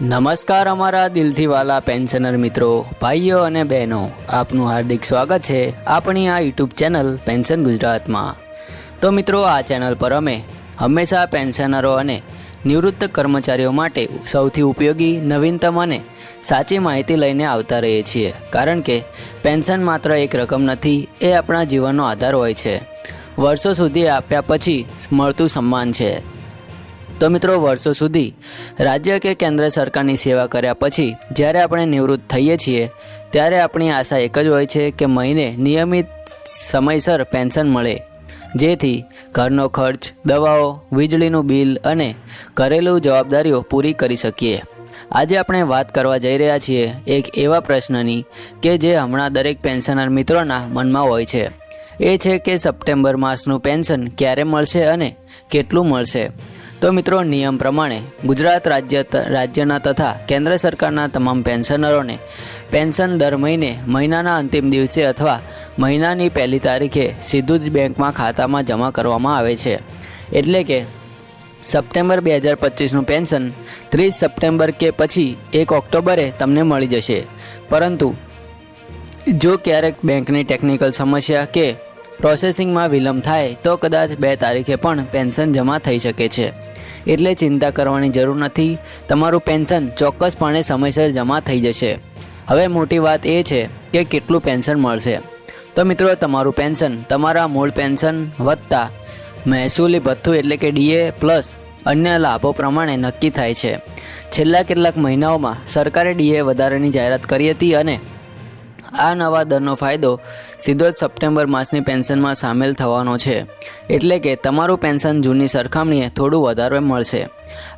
નમસ્કાર અમારા દિલથી વાલા પેન્શનર મિત્રો, ભાઈઓ અને બહેનો, આપનું હાર્દિક સ્વાગત છે આપણી આ યુટ્યુબ ચેનલ પેન્શન ગુજરાતમાં. તો મિત્રો, આ ચેનલ પર અમે હંમેશા પેન્શનરો અને નિવૃત્ત કર્મચારીઓ માટે સૌથી ઉપયોગી, નવીનતમ અને સાચી માહિતી લઈને આવતા રહીએ છીએ. કારણ કે પેન્શન માત્ર એક રકમ નથી, એ આપણા જીવનનો આધાર હોય છે. વર્ષો સુધી આપ્યા પછી મળતું સન્માન છે. તો મિત્રો, વર્ષો સુધી રાજ્ય કે કેન્દ્ર સરકારની સેવા કર્યા પછી જ્યારે આપણે નિવૃત્ત થઈએ છીએ, ત્યારે આપણી આશા એક જ હોય છે કે મહિને નિયમિત સમયસર પેન્શન મળે. જેથી ઘરનો ખર્ચ, દવાઓ, વીજળીનું બિલ અને ઘરેલું જવાબદારીઓ પૂરી કરી શકીએ. આજે આપણે વાત કરવા જઈ રહ્યા છીએ એક એવા પ્રશ્નની કે જે હમણાં દરેક પેન્શનર મિત્રોના મનમાં હોય છે. એ છે કે સપ્ટેમ્બર માસનું પેન્શન ક્યારે મળશે અને કેટલું મળશે? તો મિત્રો, નિયમ પ્રમાણે ગુજરાત રાજ્ય રાજ્યના તથા કેન્દ્ર સરકારના તમામ પેન્શનરોને પેન્શન દર મહિને મહિનાના અંતિમ દિવસે અથવા મહિનાની પહેલી તારીખે સીધું જ બેંકમાં ખાતામાં જમા કરવામાં આવે છે. એટલે કે સપ્ટેમ્બર બે હજાર પચીસનું પેન્શન ત્રીસ સપ્ટેમ્બર કે પછી એક ઓક્ટોબરે તમને મળી જશે. પરંતુ જો ક્યારેક બેંકની ટેકનિકલ સમસ્યા કે પ્રોસેસિંગમાં વિલંબ થાય, તો કદાચ બે તારીખે પણ પેન્શન જમા થઈ શકે છે. એટલે ચિંતા કરવાની જરૂર નથી. તમારું પેન્શન ચોક્કસપણે સમયસર જમા થઈ જશે. હવે મોટી વાત એ છે કે કેટલું પેન્શન મળશે. તો મિત્રો, તમારું પેન્શન, તમારા મૂળ પેન્શન વત્તા મહેસૂલી ભથ્થું એટલે કે ડીએ પ્લસ અન્ય લાભો પ્રમાણે નક્કી થાય છે. છેલ્લા કેટલાક મહિનાઓમાં સરકારે ડીએ વધારાની જાહેરાત કરી હતી અને આ નવા દરનો ફાયદો સીધો જ સપ્ટેમ્બર માસની પેન્શનમાં સામેલ થવાનો છે. એટલે કે તમારું પેન્શન જૂની સરખામણીએ થોડું વધારે મળશે.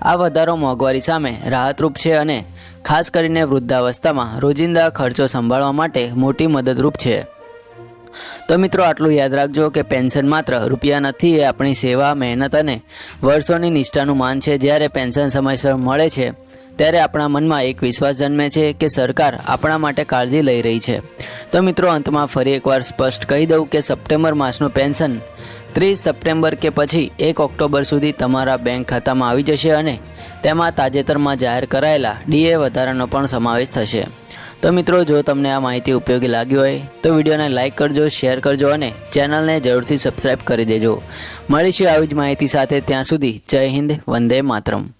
આ વધારો મોંઘવારી સામે રાહતરૂપ છે અને ખાસ કરીને વૃદ્ધાવસ્થામાં રોજિંદા ખર્ચો સંભાળવા માટે મોટી મદદરૂપ છે. તો મિત્રો આટલું યાદ રાખજો કે પેન્શન માત્ર રૂપિયા નથી, એ આપણી સેવા, મહેનત અને વર્ષોની નિષ્ઠાનું માન છે. જ્યારે પેન્શન સમયસર મળે છે ત્યારે આપણા મનમાં એક વિશ્વાસ જન્મે છે કે સરકાર આપણા માટે કાળજી લઈ રહી છે. તો મિત્રો, અંતમાં ફરી એકવાર સ્પષ્ટ કહી દઉં કે સપ્ટેમ્બર માસનું પેન્શન ત્રીસ સપ્ટેમ્બર કે પછી એક ઓક્ટોબર સુધી તમારા બેંક ખાતામાં આવી જશે અને તેમાં તાજેતરમાં જાહેર કરાયેલા ડીએ વધારાનો પણ સમાવેશ થશે. તો મિત્રો, જો તમને આ માહિતી ઉપયોગી લાગી હોય, તો વિડીયોને લાઇક કરજો, શેર કરજો અને ચેનલને જરૂરથી સબસ્ક્રાઇબ કરી દેજો. મળીશું આવી જ માહિતી સાથે, ત્યાં સુધી જય હિન્દ, વંદે માતરમ.